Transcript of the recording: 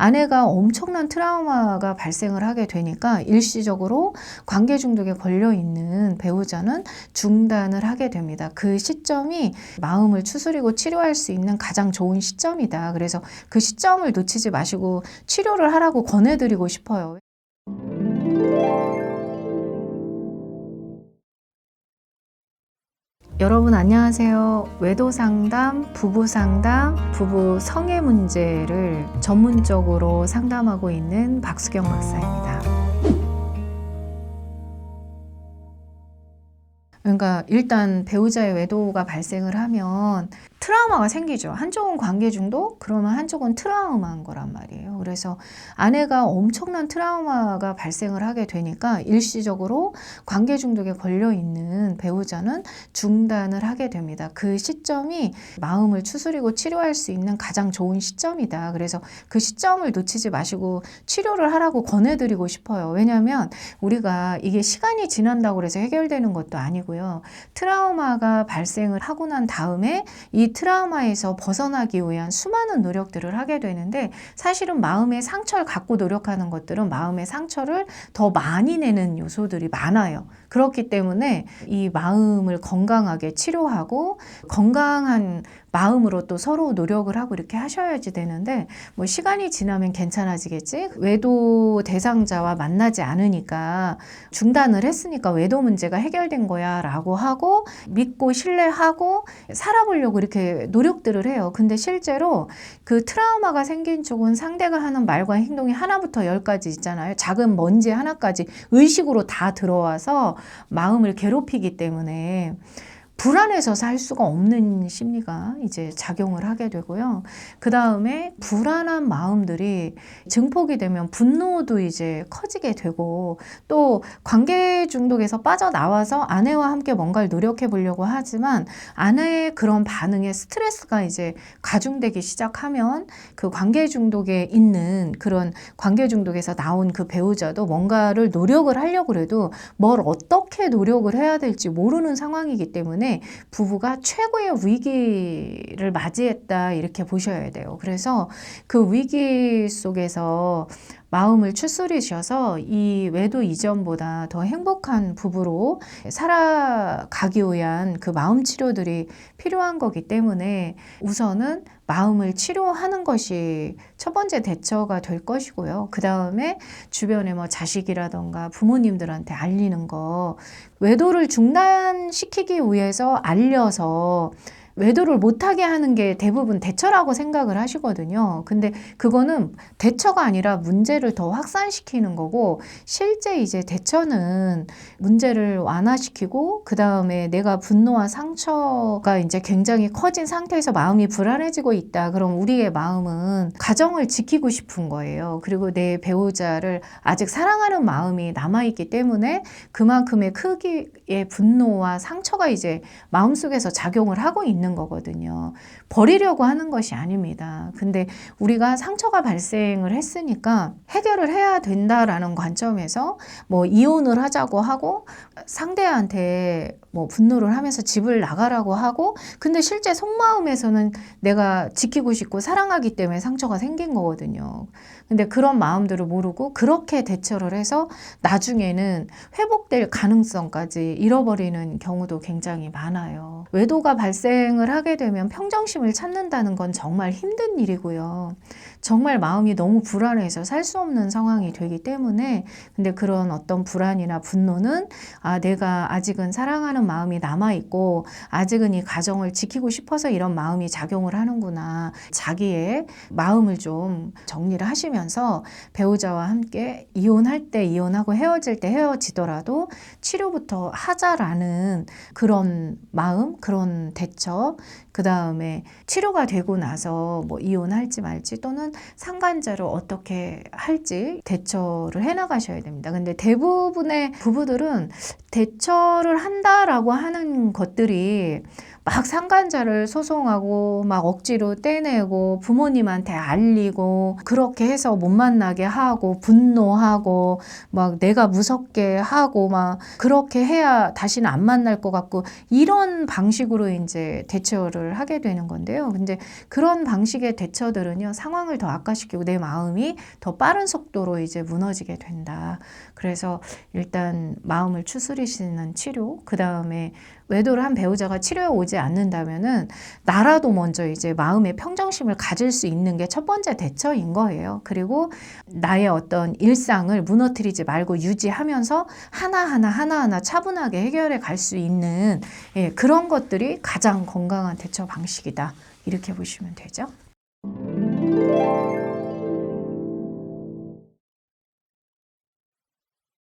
아내가 엄청난 트라우마가 발생을 하게 되니까 일시적으로 관계 중독에 걸려 있는 배우자는 중단을 하게 됩니다. 그 시점이 마음을 추스리고 치료할 수 있는 가장 좋은 시점이다. 그래서 그 시점을 놓치지 마시고 치료를 하라고 권해드리고 싶어요. 여러분 안녕하세요. 외도 상담, 부부 상담, 부부 성애 문제를 전문적으로 상담하고 있는 박수경 박사입니다. 그러니까 일단 배우자의 외도가 발생을 하면 트라우마가 생기죠. 한쪽은 관계 중독, 그러면 한쪽은 트라우마인 거란 말이에요. 그래서 아내가 엄청난 트라우마가 발생을 하게 되니까 일시적으로 관계 중독에 걸려 있는 배우자는 중단을 하게 됩니다. 그 시점이 마음을 추스리고 치료할 수 있는 가장 좋은 시점이다. 그래서 그 시점을 놓치지 마시고 치료를 하라고 권해드리고 싶어요. 왜냐하면 우리가 이게 시간이 지난다고 해서 해결되는 것도 아니고요. 트라우마가 발생을 하고 난 다음에 이 트라우마에서 벗어나기 위한 수많은 노력들을 하게 되는데 사실은 마음의 상처를 갖고 노력하는 것들은 마음의 상처를 더 많이 내는 요소들이 많아요. 그렇기 때문에 이 마음을 건강하게 치료하고 건강한 마음으로 또 서로 노력을 하고 이렇게 하셔야지 되는데 뭐 시간이 지나면 괜찮아지겠지? 외도 대상자와 만나지 않으니까 중단을 했으니까 외도 문제가 해결된 거야 라고 하고 믿고 신뢰하고 살아보려고 이렇게 노력들을 해요. 근데 실제로 그 트라우마가 생긴 쪽은 상대가 하는 말과 행동이 하나부터 열까지 있잖아요. 작은 먼지 하나까지 의식으로 다 들어와서 마음을 괴롭히기 때문에 불안해서 살 수가 없는 심리가 이제 작용을 하게 되고요. 그 다음에 불안한 마음들이 증폭이 되면 분노도 이제 커지게 되고 또 관계 중독에서 빠져나와서 아내와 함께 뭔가를 노력해 보려고 하지만 아내의 그런 반응에 스트레스가 이제 가중되기 시작하면 그 관계 중독에 있는 그런 관계 중독에서 나온 그 배우자도 뭔가를 노력을 하려고 해도 뭘 어떻게 노력을 해야 될지 모르는 상황이기 때문에 부부가 최고의 위기를 맞이했다 이렇게 보셔야 돼요. 그래서 그 위기 속에서 마음을 추스리셔서 이 외도 이전보다 더 행복한 부부로 살아가기 위한 그 마음 치료들이 필요한 거기 때문에 우선은 마음을 치료하는 것이 첫 번째 대처가 될 것이고요. 그 다음에 주변에 뭐 자식이라던가 부모님들한테 알리는 거, 외도를 중단시키기 위해서 알려서 외도를 못하게 하는 게 대부분 대처라고 생각을 하시거든요. 근데 그거는 대처가 아니라 문제를 더 확산시키는 거고, 실제 이제 대처는 문제를 완화시키고, 그 다음에 내가 분노와 상처가 이제 굉장히 커진 상태에서 마음이 불안해지고 있다. 그럼 우리의 마음은 가정을 지키고 싶은 거예요. 그리고 내 배우자를 아직 사랑하는 마음이 남아있기 때문에 그만큼의 크기의 분노와 상처가 이제 마음속에서 작용을 하고 있는 있는 거거든요. 버리려고 하는 것이 아닙니다. 근데 우리가 상처가 발생을 했으니까 해결을 해야 된다라는 관점에서 뭐 이혼을 하자고 하고 상대한테 뭐 분노를 하면서 집을 나가라고 하고 근데 실제 속마음에서는 내가 지키고 싶고 사랑하기 때문에 상처가 생긴 거거든요. 근데 그런 마음들을 모르고 그렇게 대처를 해서 나중에는 회복될 가능성까지 잃어버리는 경우도 굉장히 많아요. 외도가 발생을 하게 되면 평정심을 찾는다는 건 정말 힘든 일이고요. 정말 마음이 너무 불안해서 살 수 없는 상황이 되기 때문에 근데 그런 어떤 불안이나 분노는 아 내가 아직은 사랑하는 마음이 남아 있고 아직은 이 가정을 지키고 싶어서 이런 마음이 작용을 하는구나. 자기의 마음을 좀 정리를 하시면서 배우자와 함께 이혼할 때 이혼하고 헤어질 때 헤어지더라도 치료부터 하자라는 그런 마음 그런 대처 그 다음에 치료가 되고 나서 뭐 이혼할지 말지 또는 상간자로 어떻게 할지 대처를 해 나가셔야 됩니다. 근데 대부분의 부부들은 대처를 한다라고 하는 것들이 막 상간자를 소송하고 막 억지로 떼내고 부모님한테 알리고 그렇게 해서 못 만나게 하고 분노하고 막 내가 무섭게 하고 막 그렇게 해야 다시는 안 만날 것 같고 이런 방식으로 이제 대처를 하게 되는 건데요. 근데 그런 방식의 대처들은요 상황을 더 악화시키고 내 마음이 더 빠른 속도로 이제 무너지게 된다. 그래서 일단 마음을 추스리시는 치료, 그 다음에 외도를 한 배우자가 치료에 오지 않는다면은 나라도 먼저 이제 마음의 평정심을 가질 수 있는 게 첫 번째 대처인 거예요. 그리고 나의 어떤 일상을 무너뜨리지 말고 유지하면서 하나하나 하나하나 차분하게 해결해 갈 수 있는 예, 그런 것들이 가장 건강한 대처 방식이다. 이렇게 보시면 되죠.